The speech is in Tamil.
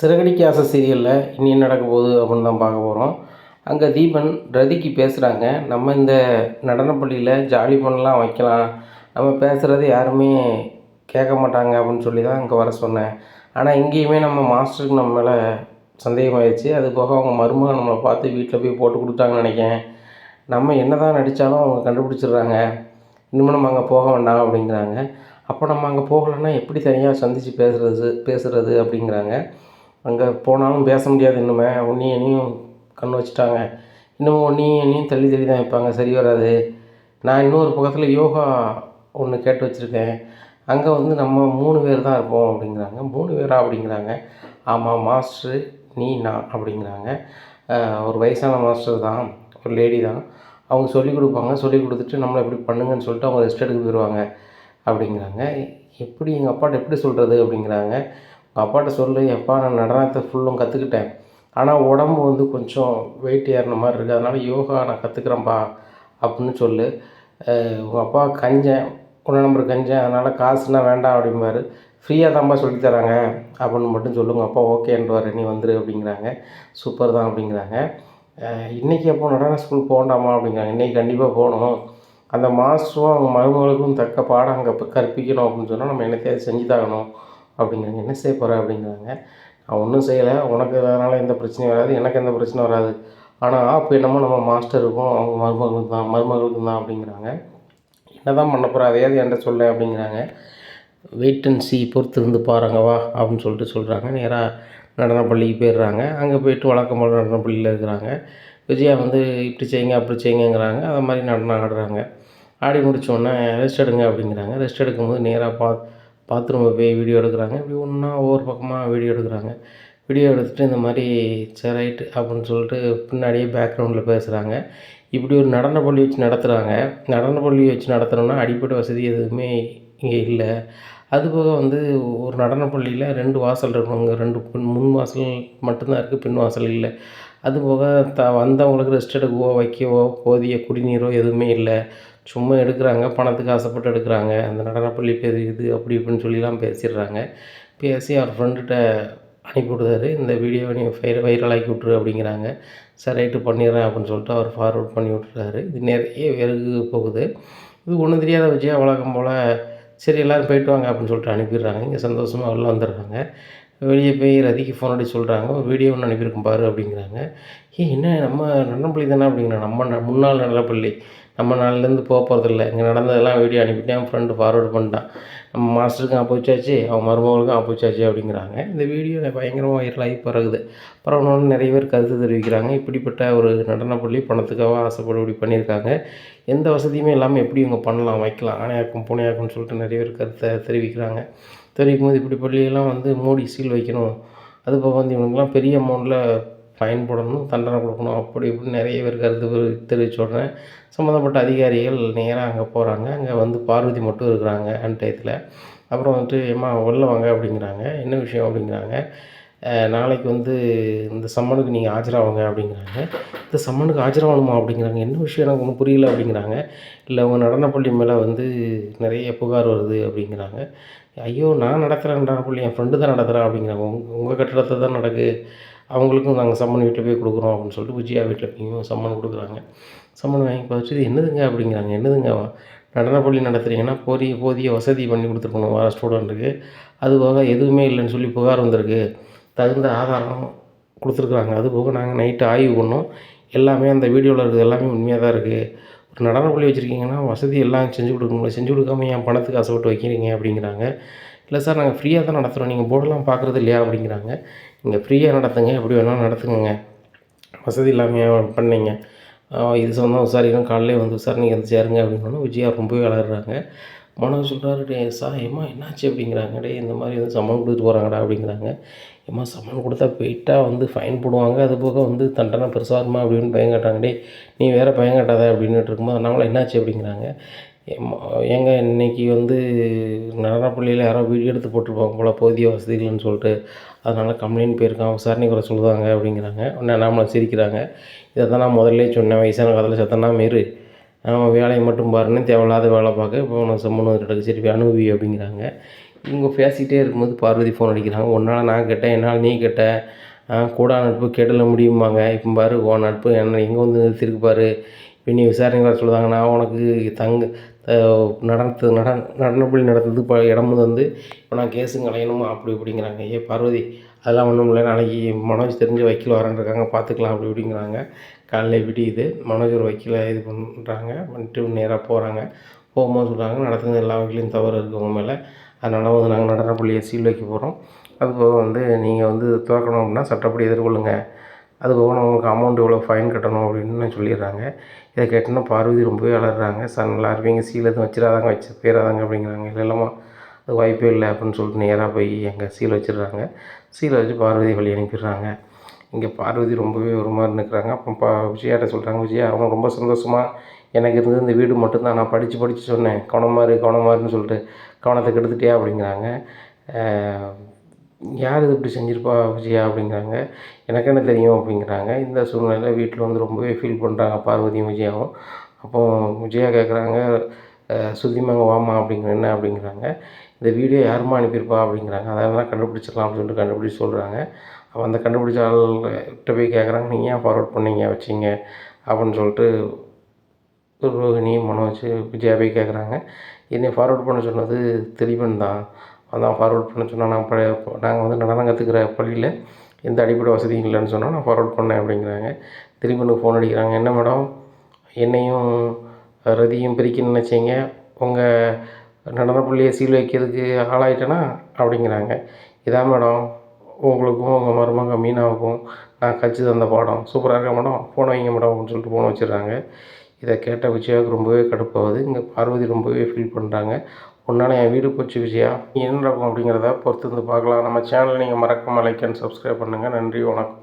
சிறகடிக்க ஆசை சீரியலில் இனி நடக்க போகுது அப்படின்னு தான் பார்க்க போகிறோம் அங்கே தீபன் ரதிக்கு பேசுகிறாங்க நம்ம இந்த நடனப்பள்ளியில் ஜாலி பண்ணலாம் வைக்கலாம். நம்ம பேசுகிறது யாருமே கேட்க மாட்டாங்க அப்படின்னு சொல்லி தான் அங்கே வர சொன்னேன். ஆனால் இங்கேயுமே நம்ம மாஸ்டருக்கு நம்ம மேலே சந்தேகமாயிடுச்சு அது போக அவங்க மருமகன் நம்மளை பார்த்து வீட்டில் போய் போட்டு கொடுத்தாங்கன்னு நினைக்கிறேன். நம்ம என்ன தான் நடித்தாலும் அவங்க கண்டுபிடிச்சிடுறாங்க. இன்னும் நம்ம அங்கே போக வேண்டாம் அப்படிங்கிறாங்க. அப்போ நம்ம அங்கே போகலைன்னா எப்படி தனியாக சந்தித்து பேசுகிறது பேசுகிறது அப்படிங்கிறாங்க. அங்கே போனாலும் பேச முடியாது இன்னுமே. ஒன்றையும் என்னையும் கண் வச்சுட்டாங்க. இன்னமும் ஒன்றையும் என்னையும் தள்ளி தள்ளி தான் வைப்பாங்க. சரி வராது. நான் இன்னொரு பக்கத்தில் யோகா ஒன்று கேட்டு வச்சுருக்கேன். அங்கே வந்து நம்ம மூணு பேர் தான் இருப்போம் அப்படிங்கிறாங்க. மூணு பேரா அப்படிங்கிறாங்க. ஆமாம் மாஸ்டரு நீ நான் அப்படிங்கிறாங்க. ஒரு வயசான மாஸ்டர் தான் ஒரு லேடி தான். அவங்க சொல்லிக் கொடுப்பாங்க. சொல்லிக் கொடுத்துட்டு நம்மளை எப்படி பண்ணுங்கன்னு சொல்லிட்டு அவங்க ரெஸ்ட் எடுக்க போயிடுவாங்க அப்படிங்கிறாங்க. எப்படி எங்கள் அப்பாட்ட எப்படி சொல்கிறது அப்படிங்கிறாங்க. உங்கள் அப்பாட்ட சொல்லு எப்பா நான் நடனத்தை ஃபுல்லும் கற்றுக்கிட்டேன் ஆனால் உடம்பு வந்து கொஞ்சம் வெயிட் ஏறின மாதிரி இருக்குது அதனால் யோகா நான் கற்றுக்குறேன்ப்பா அப்படின்னு சொல்லு. உங்கள் அப்பா கஞ்சேன். ஒன்று நம்பர் கஞ்சேன். அதனால் காசுனா வேண்டாம் அப்படிம்பாரு. ஃப்ரீயாக தான்ப்பா சொல்லித் தராங்க அப்படின்னு மட்டும் சொல்லுங்க அப்பா ஓகேன்றவார். நீ வந்துரு அப்படிங்கிறாங்க. சூப்பர் தான் அப்படிங்கிறாங்க. இன்றைக்கி எப்போ நடன ஸ்கூல் போகண்டாமா? அப்படிங்கிறாங்க. இன்றைக்கி கண்டிப்பாக போகணும். அந்த மாஸ்டரும் அவங்க மருமகளுக்கும் தக்க பாடம் அங்கே கற்பிக்கணும் அப்படின்னு சொன்னால் நம்ம என்னத்தையாவது செஞ்சு தாகணும் அப்படிங்கிறாங்க. என்ன செய்ய போகிற அப்படிங்கிறாங்க. நான் ஒன்றும் செய்யலை. உனக்கு அதனால் எந்த பிரச்சனையும் வராது. எனக்கு எந்த பிரச்சனையும் வராது. ஆனால் ஆப் என்னமோ நம்ம மாஸ்டருக்கும் அவங்க மருமகளுக்கு தான் மருமகளுக்கும் தான் அப்படிங்கிறாங்க. என்ன தான் பண்ண போகிற அதையாவது என்கிட்ட சொல்ல அப்படிங்கிறாங்க. வெயிட் அண்ட் சி பொறுத்து இருந்து பாருங்க வா அப்படின்னு சொல்லிட்டு சொல்கிறாங்க நேராக நடனப்பள்ளிக்கு போயிடுறாங்க. அங்கே போயிட்டு வழக்கம் போல் நடனப்பள்ளியில் இருக்கிறாங்க. விஜயா வந்து இப்படி செய்யுங்க அப்படி செய்யுங்கங்கிறாங்க. அதை மாதிரி நடனம் ஆடுறாங்க. ஆடி முடித்தோடனே ரெஸ்ட் எடுங்க அப்படிங்கிறாங்க. ரெஸ்ட் எடுக்கும்போது நேராக பா பாத்ரூமில் போய் வீடியோ எடுக்கிறாங்க. இப்படி ஒன்றா ஒவ்வொரு பக்கமாக வீடியோ எடுக்கிறாங்க. வீடியோ எடுத்துகிட்டு இந்த மாதிரி சரி ரைட்டு அப்படின்னு சொல்லிட்டு பின்னாடியே பேக்ரவுண்டில் பேசுகிறாங்க இப்படி ஒரு நடனப்பள்ளி வச்சு நடத்துகிறாங்க நடனப்பள்ளி வச்சு நடத்துகிறோன்னா அடிப்படை வசதி எதுவுமே இங்கே இல்லை. அதுபோக வந்து ஒரு நடனப்பள்ளியில் ரெண்டு வாசல் இருக்கணுங்க. ரெண்டு பின் முன் வாசல் மட்டும்தான் இருக்குது பின் வாசல் இல்லை. அதுபோக த வந்தவங்களுக்கு ரெஸ்ட் எடுக்கவோ வைக்கவோ போதிய குடிநீரோ எதுவுமே இல்லை. சும்மா எடுக்கிறாங்க பணத்துக்கு ஆசைப்பட்டு எடுக்கிறாங்க. அந்த நடனப்பள்ளி பெரியது அப்படி இப்படின்னு சொல்லிலாம் பேசிடுறாங்க. பேசி அவர் ஃப்ரெண்டுகிட்ட அனுப்பி விடுறாரு. இந்த வீடியோவை நீ ஃபை வைரலாக்கி விட்ரு அப்படிங்கிறாங்க. சரி ரைட்டு பண்ணிடுறேன் அப்படின்னு சொல்லிட்டு அவர் ஃபார்வர்ட் பண்ணி விட்டுறாரு. இது நிறைய பேருக்கு போகுது. இது ஒன்றும் தெரியாத விஜயா வழக்கம் போல் சரி எல்லோரும் போயிட்டு வாங்க அப்படின்னு சொல்லிட்டு அனுப்பிடுறாங்க. இங்கே சந்தோஷமாக வெளில வந்துடுறாங்க. வெளியே போய் ரதிக்கு ஃபோன் அடி சொல்கிறாங்க ஒரு வீடியோ ஒன்று அனுப்பியிருக்கும் பாரு அப்படிங்கிறாங்க. ஏ என்ன நம்ம நல்லப்பள்ளி தானே அப்படிங்கிறாங்க. நம்ம ந- முன்னாள் நடனப்பள்ளி. நம்ம நாள்லேருந்து போக போகிறதில்ல இங்கே நடந்ததெல்லாம் வீடியோ அனுப்பிட்டேன். என் ஃப்ரெண்டு ஃபார்வேர்டு பண்ணிட்டான். நம்ம மாஸ்டருக்கும் ஆப்போச்சாச்சு அவன் மருமகளுக்கும் ஆப்போச்சாச்சு அப்படிங்கிறாங்க. இந்த வீடியோ பயங்கரமாக வைரலாகி பிறகுது பரவணும்னு நிறைய பேர் கருத்து தெரிவிக்கிறாங்க. இப்படிப்பட்ட ஒரு நடனப்பள்ளி பணத்துக்காக ஆசைப்பட்டு இப்படி பண்ணியிருக்காங்க. எந்த வசதியுமே இல்லாமல் எப்படி இவங்க பண்ணலாம் வைக்கலாம் ஆணையாக்கும் பூனையாக்கும்னு சொல்லிட்டு நிறைய பேர் கருத்தை தெரிவிக்கிறாங்க. தெரிவிக்கும் போது இப்படி பள்ளியெல்லாம் வந்து மூடி சீல் வைக்கணும். அது போக வந்து இவனுக்குலாம் பெரிய அமௌண்ட்டில் ஃபைன் போடணும் தண்டனை கொடுக்கணும் அப்படி இப்படின்னு நிறைய பேர் கருத்து தெரிவித்த உடனே சம்மந்தப்பட்ட அதிகாரிகள் நேராக அங்கே போகிறாங்க அங்கே வந்து பார்வதி மட்டும் இருக்கிறாங்க அன்டயத்தில் அப்புறம் வந்துட்டு ஏம்மா வெளில வாங்க அப்படிங்கிறாங்க. என்ன விஷயம்? அப்படிங்கிறாங்க. நாளைக்கு வந்து இந்த சம்மனுக்கு நீங்கள் ஆஜராகுங்க அப்படிங்கிறாங்க. இந்த சம்மனுக்கு ஆஜராகணுமா? அப்படிங்கிறாங்க. என்ன விஷயம்? எனக்கு ஒன்றும் புரியல அப்படிங்கிறாங்க. இல்லை உங்கள் நடனப்பள்ளி மேலே வந்து நிறைய புகார் வருது அப்படிங்கிறாங்க. ஐயோ நான் நடத்துகிறேன் நடனப்பள்ளி. என் ஃப்ரெண்டு தான் நடத்துகிறேன் அப்படிங்கிறாங்க. உங்கள் உங்கள் கட்டிடத்தை தான் நடக்குது அவங்களுக்கும் நாங்கள் சம்மன் வீட்டில் போய் கொடுக்குறோம் அப்படின்னு சொல்லிட்டு விஜயா வீட்டில் போய் சம்மன் கொடுக்குறாங்க. சம்மன் வாங்கி பார்த்துட்டு என்னதுங்க? அப்படிங்கிறாங்க. என்னதுங்க? நடனப்பள்ளி நடத்துகிறீங்கன்னா போதிய போதிய வசதி பண்ணி கொடுத்துருக்கணும் வர ஸ்டூடெண்ட்டுக்கு. அது போக எதுவுமே இல்லைன்னு சொல்லி புகார் வந்திருக்கு. தகுந்த ஆதாரம் கொடுத்துருக்குறாங்க. அதுபோக நாங்கள் நைட்டு ஆய்வு பண்ணோம். எல்லாமே அந்த வீடியோவில் இருக்கிறது எல்லாமே உண்மையாக தான் இருக்குது ஒரு நடனப்பள்ளி வச்சுருக்கீங்கன்னா வசதி எல்லாம் செஞ்சு கொடுக்கணும். செஞ்சு கொடுக்காம என் பணத்துக்கு ஆசைப்பட்டு வைக்கிறீங்க? அப்படிங்கிறாங்க. இல்லை சார் நாங்கள் ஃப்ரீயாக தான் நடத்துகிறோம் நீங்கள் போர்டெல்லாம் பார்க்குறது இல்லையா? அப்படிங்கிறாங்க. நீங்கள் ஃப்ரீயாக நடத்துங்க. எப்படி வேணாலும் நடத்துங்க வசதி இல்லாமல் பண்ணிங்க. இது சொன்னால் விசாரிக்கணும் காலையிலே வந்து விசாரணைக்கு வந்து சேருங்க அப்படின்னு விஜயா ரொம்பவே வளர்கிறாங்க மனோஜ் சொல்கிறாரு டே சா ஏமா என்னாச்சு? அப்படிங்கிறாங்க. டே இந்த மாதிரி வந்து சம்மன் கொடுத்துட்டு போகிறாங்கடா அப்படிங்கிறாங்க. ஏமா சம்மன் கொடுத்தா போயிட்டா வந்து ஃபைன் போடுவாங்க. அது போக வந்து தண்டனை பெருசாக வருமா அப்படின்னு பயங்கட்டாங்க டே நீ வேறு பயங்கட்டாத அப்படின்ட்டு இருக்கும்போது அதனால என்னாச்சு? அப்படிங்கிறாங்க. ஏங்க இன்னைக்கு வந்து நடனப்பள்ளியில் யாரோ வீடியோ எடுத்து போட்டிருப்பாங்க போல் போதிய வசதிகள்னு சொல்லிட்டு. அதனால் கம்ப்ளைண்ட் போயிருக்கான் விசாரணை வர சொல்லுவாங்க அப்படிங்கிறாங்க. உடனே நாமளை சிரிக்கிறாங்க. இதை தான் நான் முதல்ல சொன்னேன் வயசான காலத்தில் சத்தனா மாரி. அவன் வேலையை மட்டும் பாருன்னு தேவையில்லாத வேலை பார்க்க இப்போ உனக்கு சம்மந்தம் கிட்ட சரி அனுபவி அப்படிங்கிறாங்க. இவங்க பேசிகிட்டே இருக்கும்போது பார்வதி ஃபோன் அடிக்கிறாங்க. ஒன்றால் நான் கேட்டேன் என்னால் நீ கேட்ட கூடா நட்பு கெடல முடியுமாங்க இப்போ பாரு உன் நட்பு என்ன எங்கே வந்து நிறுத்திருக்கு பாரு. இப்போ நீ விசாரணை வர சொல்லுதாங்க நான் உனக்கு தங்க நடத்து நட நடனப்பள்ளி நடத்துறது இப்போ இடம் வந்து இப்போ நான் கேஸும் கலையணுமா அப்படி இப்படிங்கிறாங்க. ஏ பார்வதி அதெல்லாம் ஒன்றும் இல்லை. நாளைக்கு மனோஜ் தெரிஞ்ச வக்கீல் வரேன்ருக்காங்க. பார்த்துக்கலாம் அப்படி இப்படிங்கிறாங்க. காலையில் விடியுது. மனோஜ் ஒரு வக்கீலை இது பண்ணுறாங்க பண்ணிட்டு நேராக போகிறாங்க போகும்போது சொல்கிறாங்க நடத்துறது எல்லா வகையிலையும் தவறு இருக்குது உங்கள் மேலே. அதனால் வந்து நாங்கள் நடனப்பள்ளியை சீல் வைக்க போகிறோம் அது போக வந்து நீங்கள் வந்து திறக்கணும் அப்படின்னா சட்டப்படி எதிர்கொள்ளுங்கள் அது போக உங்களுக்கு அமௌண்ட் இவ்வளோ ஃபைன் கட்டணும் அப்படின்னு சொல்லிடுறாங்க. இதை கேட்டோன்னா பார்வதி ரொம்பவே அலறாங்க. சார் நல்லா இருப்பீங்க. சீல் எதுவும் வச்சிடாதாங்க. வச்சு போயிடாதாங்க அப்படிங்கிறாங்க. இல்லை இல்லைம்மா. அது வாய்ப்பே இல்லை அப்படின்னு சொல்லிட்டு நேராக போய் எங்கள் சீல் வச்சிடுறாங்க. சீலை வச்சு பார்வதி வழி அனுப்பிடுறாங்க. இங்கே பார்வதி ரொம்பவே ஒரு மாதிரி நிற்கிறாங்க அப்போ பா விஜயாட்ட சொல்கிறாங்க விஜயா அவங்க ரொம்ப சந்தோஷமாக எனக்கு இருந்தது இந்த வீடு மட்டும்தான். நான் படித்து படித்து சொன்னேன். கவனமாக இரு கவனமாக இருன்னு சொல்லிட்டு கவனத்தை கெடுத்துட்டியா? அப்படிங்கிறாங்க. யார் இது இப்படி செஞ்சுருப்பா விஜயா அப்படிங்கிறாங்க. எனக்கு என்ன தெரியும் அப்படிங்கிறாங்க. இந்த சூழ்நிலையில் வீட்டில் வந்து ரொம்பவே ஃபீல் பண்ணுறாங்க பார்வதியும் விஜயாவும். அப்போ விஜயா கேட்குறாங்க சுத்திமாங்க வாமா அப்படிங்கிற என்ன அப்படிங்கிறாங்க. இந்த வீடியோ யாரும்மா அனுப்பியிருப்பா அப்படிங்கிறாங்க. அதெல்லாம் கண்டுபிடிச்சிடலாம் அப்படின்னு சொல்லிட்டு கண்டுபிடிச்சி சொல்கிறாங்க அப்போ அந்த கண்டுபிடிச்ச ஆள்கிட்ட போய் கேட்குறாங்க நீங்கள் ஏன் ஃபார்வர்ட் பண்ணீங்க வச்சீங்க? அப்படின்னு சொல்லிட்டு ரோஹிணி மனோஜ் விஜயா போய் கேட்குறாங்க என்னை ஃபார்வர்ட் பண்ண சொன்னது தெளிவன் தான். அதான் ஃபார்வர்ட் பண்ண சொன்னால் நான் பழைய நாங்கள் வந்து நடனம் கற்றுக்கிற பள்ளியில் எந்த அடிப்படை வசதியும் இல்லைன்னு சொன்னால் நான் ஃபார்வர்ட் பண்ணேன் அப்படிங்கிறாங்க. திலீபனுக்கு ஃபோன் அடிக்கிறாங்க. என்ன மேடம் என்னையும் ரதியும் பிரிக்கணும்னு நினச்சிங்க. உங்கள் நடனப்பள்ளியை சீல் வைக்கிறதுக்கு ஆளாயிட்டேனா? அப்படிங்கிறாங்க. இதான் மேடம் உங்களுக்கும் உங்கள் மருமக மீனாவுக்கும் நான் கழிச்சு தந்த பாடம். சூப்பராக இருக்கா மேடம் ஃபோனை வைங்க மேடம் அப்படின்னு சொல்லிட்டு ஃபோனை வச்சுடுறாங்க. இதை கேட்ட விஜயாவுக்கு ரொம்பவே கடுப்பாகுது. இங்கே பார்வதி ரொம்பவே ஃபீல் பண்ணுறாங்க உன்னால் என் வீடு போச்சு விஜயா? நீ என்ன நடக்கும் அப்படிங்கிறத பொறுத்து வந்து பார்க்கலாம். நம்ம சேனலை நீங்கள் மறக்காமல் லைக் அண்ட் சப்ஸ்கிரைப் பண்ணுங்கள் நன்றி வணக்கம்.